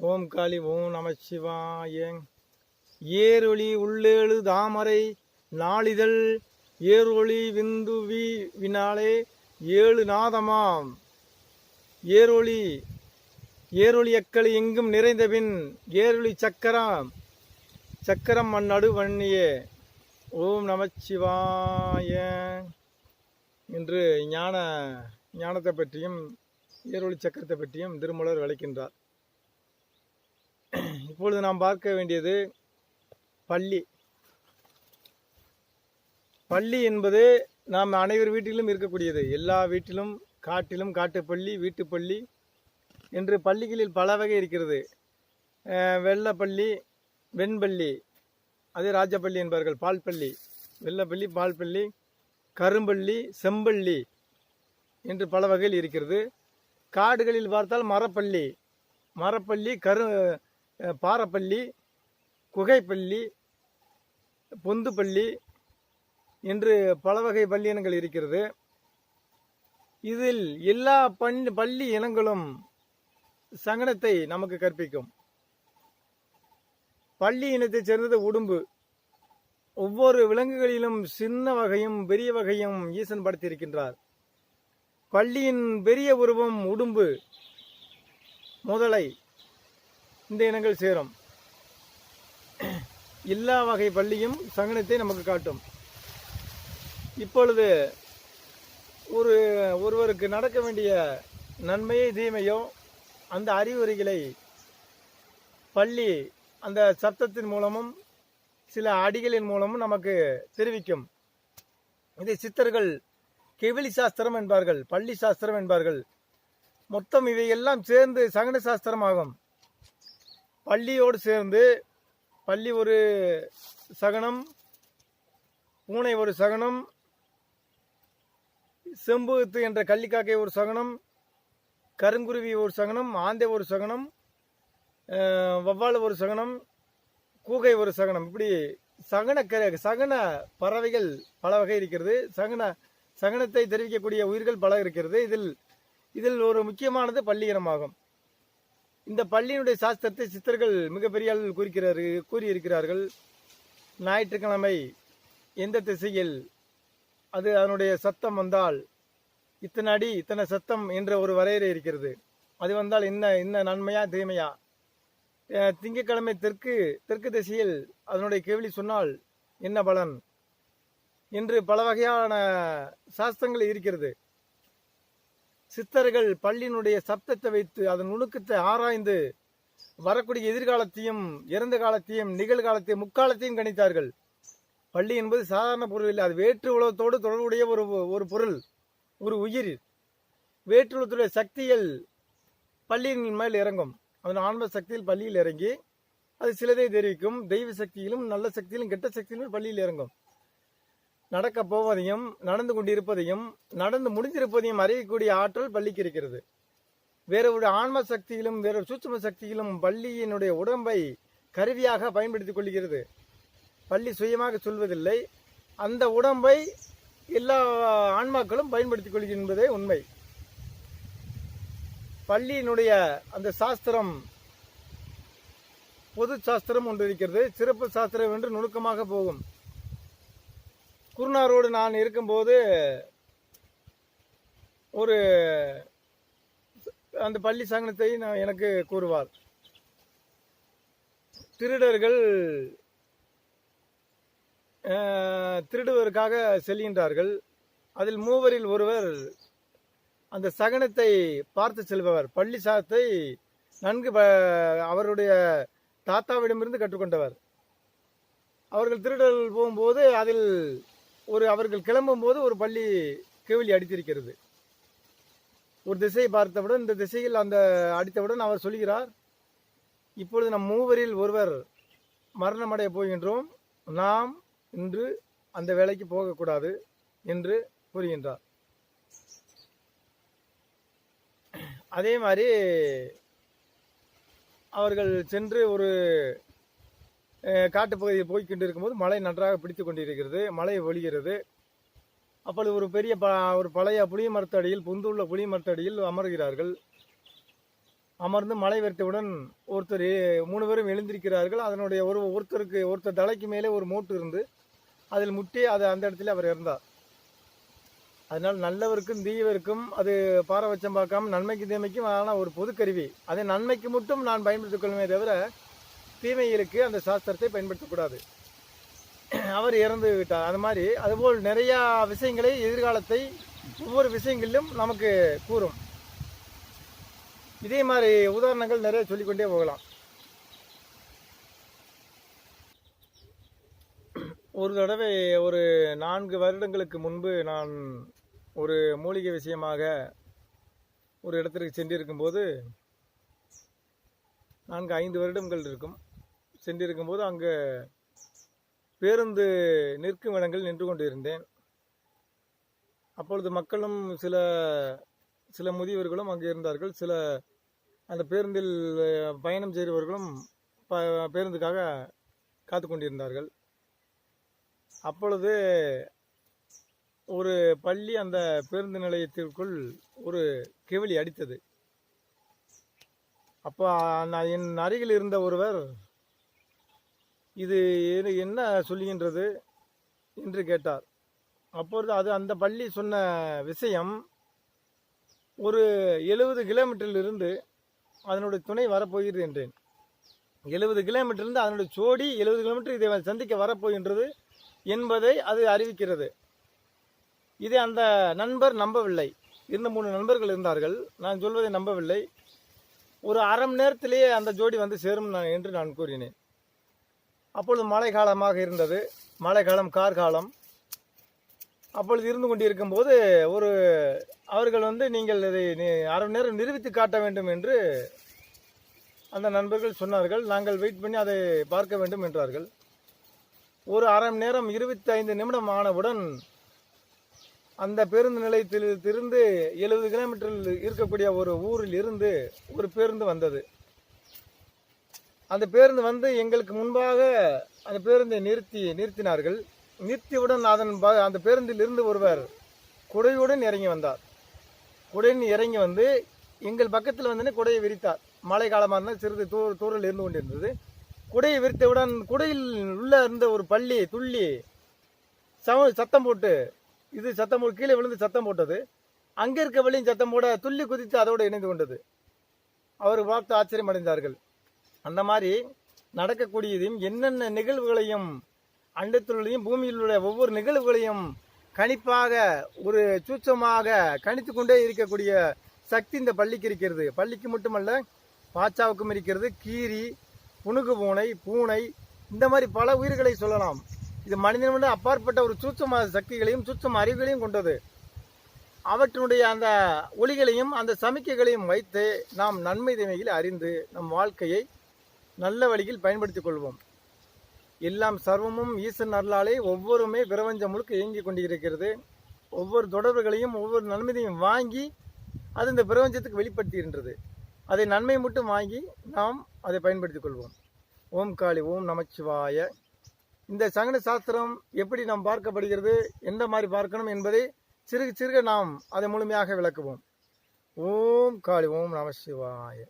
ஓம் காளி ஓம் நமச்சிவாய ஏரொளி உள்ளேழு தாமரை நாளிதழ் ஏரொளி விந்துவி வினாலே ஏழு நாதமாம். ஏரொளி ஏரொளி அக்களி எங்கும் நிறைந்தபின் ஏரொளி சக்கரம். சக்கரம் மண்ணடு வன்னியே. ஓம் நமச்சிவாய என்று ஞான ஞானத்தை பற்றியும் ஏரொளி சக்கரத்தை பற்றியும் திருமலர் விளக்கின்றார். இப்பொழுது நாம் பார்க்க வேண்டியது பள்ளி. பள்ளி என்பது நாம் அனைவர் வீட்டிலும் இருக்கக்கூடியது. எல்லா வீட்டிலும் காட்டிலும் காட்டுப்பள்ளி வீட்டுப்பள்ளி என்று பள்ளிகளில் பல வகை இருக்கிறது. வெள்ளப்பள்ளி வெண்பள்ளி அதே ராஜப்பள்ளி என்பார்கள் பால்பள்ளி. வெள்ளப்பள்ளி பால்பள்ளி கரும்பள்ளி செம்பள்ளி என்று பல வகையில் இருக்கிறது. காடுகளில் பார்த்தால் மரப்பள்ளி. மரப்பள்ளி கரு பாறைப்பள்ளி குகைப்பள்ளி பொந்துப்பள்ளி என்று பல வகை பள்ளியினங்கள் இருக்கிறது. இதில் எல்லா பள்ளி பள்ளி இனங்களும் சங்கடத்தை நமக்கு கற்பிக்கும். பள்ளி இனத்தைச் சேர்ந்தது உடும்பு. ஒவ்வொரு விலங்குகளிலும் சின்ன வகையும் பெரிய வகையும் ஈசன் படுத்தியிருக்கின்றார். பள்ளியின் பெரிய உருவம் உடும்பு. முதலை. இந்த இனங்கள் சேரும். எல்லா வகை பள்ளியும் சங்கடத்தை நமக்கு காட்டும். இப்பொழுது ஒரு ஒருவருக்கு நடக்க வேண்டிய நன்மையை தீமையோ அந்த அறிவுரைகளை பள்ளி அந்த சப்தத்தின் மூலமும் சில அடிகளின் மூலமும் நமக்கு தெரிவிக்கும். இதை சித்தர்கள் கெவிலி சாஸ்திரம் என்பார்கள் பள்ளி சாஸ்திரம் என்பார்கள். மொத்தம் இவையெல்லாம் சேர்ந்து சகன சாஸ்திரம் ஆகும் பள்ளியோடு சேர்ந்து பள்ளி ஒரு சகனம் பூனை ஒரு சகனம் செம்புத்து என்ற கள்ளிக்காக்கை ஒரு சகனம் கருங்குருவி ஒரு சகனம் ஆந்தை ஒரு சகனம் அஹ், வவ்வால் ஒரு சகனம் கூகை ஒரு சகனம். இப்படி சகன சகன பறவைகள் பல வகை இருக்கிறது. சகன சகனத்தை தெரிவிக்கக்கூடிய உயிர்கள் பல இருக்கிறது. இதில் இதில் ஒரு முக்கியமானது பள்ளி இனமாகும். இந்த பள்ளியினுடைய சாஸ்திரத்தை சித்தர்கள் மிகப்பெரிய அளவில் குறிக்கிறார் கூறியிருக்கிறார்கள். ஞாயிற்றுக்கிழமை எந்த திசையில் அது அதனுடைய சத்தம் வந்தால் இத்தனை அடி இத்தனை சத்தம் என்ற ஒரு வரையறை இருக்கிறது. அது வந்தால் என்ன என்ன நன்மையா தீமையா? திங்கக்கிழமை திங்கட்கிழமை தெற்கு தெற்கு திசையில் அதனுடைய கேள்வி சொன்னால் என்ன பலன்? என்று பல வகையான சாஸ்திரங்கள் இருக்கிறது. சித்தர்கள் பள்ளியினுடைய சப்தத்தை வைத்து அதன் நுணுக்கத்தை ஆராய்ந்து வரக்கூடிய எதிர்காலத்தையும் இறந்த காலத்தையும் நிகழ்காலத்தையும் முக்காலத்தையும் கணித்தார்கள். பள்ளி என்பது சாதாரண பொருள் இல்லை. அது வேற்று உலகத்தோடு தொடர்புடைய ஒரு ஒரு பொருள் ஒரு உயிர். வேற்று உலகத்துடைய சக்திகள் பள்ளியின் மேல் இறங்கும். அதன் ஆன்ம சக்தியில் பள்ளியில் இறங்கி அது சிலதை தெரிவிக்கும். தெய்வ சக்தியிலும் நல்ல சக்தியிலும் கெட்ட சக்தியிலும் பள்ளியில் இறங்கும். நடக்க போவதையும் நடந்து கொண்டிருப்பதையும் நடந்து முடிந்திருப்பதையும் அறியக்கூடிய ஆற்றல் பள்ளிக்கு இருக்கிறது. வேற ஒரு ஆன்ம சக்தியிலும் வேற சூட்சம சூட்சும சக்தியிலும் பள்ளியினுடைய உடம்பை கருவியாக பயன்படுத்திக் கொள்கிறது. பள்ளி சுயமாக சொல்வதில்லை. அந்த உடம்பை எல்லா ஆன்மாக்களும் பயன்படுத்திக் கொள்கிறது என்பதே உண்மை. பள்ளியினுடைய அந்த சாஸ்திரம் பொது சாஸ்திரம் ஒன்று இருக்கிறது. சிறப்பு சாஸ்திரம் என்று நுணுக்கமாக போகும். குருணாரோடு நான் இருக்கும்போது ஒரு அந்த பள்ளி சங்கனத்தை நான் எனக்கு கூறுவார். திருடர்கள் திருடுவதற்காக செல்கின்றார்கள். அதில் மூவரில் ஒருவர் அந்த சகனத்தை பார்த்து செல்பவர். பள்ளி சாதத்தை நன்கு ப- அவருடைய தாத்தாவிடமிருந்து கற்றுக்கொண்டவர். அவர்கள் திருடல் போகும்போது அதில் ஒரு அவர்கள் கிளம்பும் போது ஒரு பள்ளி கேவலி அடித்திருக்கிறது. ஒரு திசையை பார்த்தவுடன் இந்த திசையில் அந்த அடித்தவுடன் அவர் சொல்கிறார் இப்பொழுது நம் மூவரில் ஒருவர் மரணமடைய போகின்றோம். நாம் இன்று அந்த வேலைக்கு போகக்கூடாது என்று கூறுகின்றார். அதே மாதிரி அவர்கள் சென்று ஒரு காட்டுப்பகுதியில் போய் கொண்டிருக்கும்போது மழை நன்றாக பிடித்து கொண்டிருக்கிறது மழை ஒழிகிறது. அப்பொழுது ஒரு பெரிய ப ஒரு பழைய புளிய மரத்தடியில் புந்துள்ள புளிய மரத்தடியில் அமர்கிறார்கள். அமர்ந்து மழை வெறுத்தவுடன் ஒருத்தர் மூணு பேரும் எழுந்திருக்கிறார்கள். அதனுடைய ஒரு ஒருத்தருக்கு ஒருத்தர் தலைக்கு மேலே ஒரு மூட்டு இருந்து அதில் முட்டி அது அந்த இடத்துல அவர் இறந்தார். அதனால் நல்லவருக்கும் தீயவருக்கும் அது பாரபட்சம் பார்க்காம நன்மைக்கு தீமைக்கும் ஆனால் ஒரு பொது கருவி அதை நன்மைக்கு மட்டும் நான் பயன்படுத்திக் கொள்வேமே தவிர தீமைகளுக்கு அந்த சாஸ்திரத்தை பயன்படுத்தக்கூடாது. அவர் இறந்து விட்டார். அது மாதிரி அதுபோல் நிறையா விஷயங்களை எதிர்காலத்தை ஒவ்வொரு விஷயங்களிலும் நமக்கு கூறும். இதே மாதிரி உதாரணங்கள் நிறைய சொல்லிக்கொண்டே போகலாம். ஒரு தடவை ஒரு நான்கு வருடங்களுக்கு முன்பு நான் ஒரு மூலிகை விஷயமாக ஒரு இடத்திற்கு சென்றிருக்கும்போது நான்கு ஐந்து வருடங்கள் இருக்கும். சென்றிருக்கும்போது அங்கே பேருந்து நிற்கும் இடங்கள் நின்று கொண்டிருந்தேன். அப்பொழுது மக்களும் சில சில முதியவர்களும் அங்கே இருந்தார்கள். சில அந்த பேருந்தில் பயணம் செய்தவர்களும் ப பேருந்துக்காக காத்து கொண்டிருந்தார்கள். அப்பொழுது ஒரு பள்ளி அந்த பேருந்து நிலையத்திற்குள் ஒரு கிவிலி அடித்தது. அப்போ நான் என் அருகில் இருந்த ஒருவர் இது என்ன சொல்லுகின்றது என்று கேட்டார். அப்பொழுது அது அந்த பள்ளி சொன்ன விஷயம் ஒரு எழுபது கிலோமீட்டரிலிருந்து அதனுடைய துணை வரப்போகிறது என்றேன். எழுபது கிலோமீட்டர்லேருந்து அதனுடைய ஜோடி எழுபது கிலோமீட்டர் இதை சந்திக்க வரப்போகின்றது என்பதை அது அறிவிக்கிறது. இதை அந்த நண்பர் நம்பவில்லை. இருந்த மூணு நண்பர்கள் இருந்தார்கள். நான் சொல்வதை நம்பவில்லை. ஒரு அரை மணி நேரத்திலேயே அந்த ஜோடி வந்து சேரும் நான் என்று நான் கூறினேன். அப்பொழுது மழை காலமாக இருந்தது. மழை காலம் அப்பொழுது இருந்து கொண்டிருக்கும் போது ஒரு அவர்கள் வந்து நீங்கள் இதை அரை மணி நேரம் நிரூபித்து காட்ட வேண்டும் என்று அந்த நண்பர்கள் சொன்னார்கள். நாங்கள் வெயிட் பண்ணி அதை பார்க்க வேண்டும் என்றார்கள். ஒரு அரை மணி நேரம் இருபத்தி ஐந்து நிமிடம் ஆனவுடன் அந்த பேருந்து நிலையத்தில் இருந்து எழுபது கிலோமீட்டரில் இருக்கக்கூடிய ஒரு ஊரில் இருந்து ஒரு பேருந்து வந்தது. அந்த பேருந்து வந்து எங்களுக்கு முன்பாக அந்த பேருந்தை நிறுத்தி நிறுத்தினார்கள். நிறுத்தியவுடன் அதன் ப- அந்த பேருந்தில் இருந்து ஒருவர் குடையுடன் இறங்கி வந்தார். குடையுடன் இறங்கி வந்து எங்கள் பக்கத்தில் வந்து குடையை விரித்தார். மழை காலமாக இருந்தால் சிறிது தூ தூரில் இருந்து கொண்டிருந்தது. குடையை விரித்தவுடன் குடையில் உள்ளே இருந்த ஒரு பள்ளி துள்ளி சவ சத்தம் போட்டு இது சத்தம் போட்டு கீழே விழுந்து சத்தம் போட்டது. அங்கே இருக்க வழியும் சத்தம் போட துள்ளி குதித்து அதோடு இணைந்து கொண்டது. அவர் பார்த்து ஆச்சரியம் அடைந்தார்கள் அந்த மாதிரி நடக்கக்கூடியதையும் என்னென்ன நிகழ்வுகளையும் அண்டத்திலுள்ளையும் பூமியில் உள்ள ஒவ்வொரு நிகழ்வுகளையும் கணிப்பாக ஒரு சூட்சமாக கணித்து கொண்டே இருக்கக்கூடிய சக்தி இந்த பள்ளிக்கு இருக்கிறது. பள்ளிக்கு மட்டுமல்ல பாச்சாவுக்கும் இருக்கிறது. கீரி புணுகு பூனை பூனை இந்த மாதிரி பல உயிர்களை சொல்லலாம். இது மனிதன் விட அப்பாற்பட்ட ஒரு சூட்சம சக்திகளையும் சூட்சம அறிவுகளையும் கொண்டது. அவற்றினுடைய அந்த ஒளிகளையும் அந்த சமிக்கைகளையும் வைத்து நாம் நன்மை தீமைகளை அறிந்து நம் வாழ்க்கையை நல்ல வழியில் பயன்படுத்திக் கொள்வோம். எல்லாம் சர்வமும் ஈசன் அருளாலே ஒவ்வொருமே பிரபஞ்சம் முழுக்க இயங்கிக் கொண்டிருக்கிறது. ஒவ்வொரு தொடர்புகளையும் ஒவ்வொரு நன்மையையும் வாங்கி அது இந்த பிரபஞ்சத்துக்கு வெளிப்படுத்துகின்றது. அதை நன்மை மட்டும் வாங்கி நாம் அதை பயன்படுத்திக் கொள்வோம். ஓம் காளி ஓம் நமச்சிவாய. இந்த சகன சாஸ்திரம் எப்படி நாம் பார்க்கப்படுகிறது எந்த மாதிரி பார்க்கணும் என்பதை சிறுக சிறுக நாம் அதை முழுமையாக விளக்குவோம். ஓம் காளி ஓம் நமசிவாய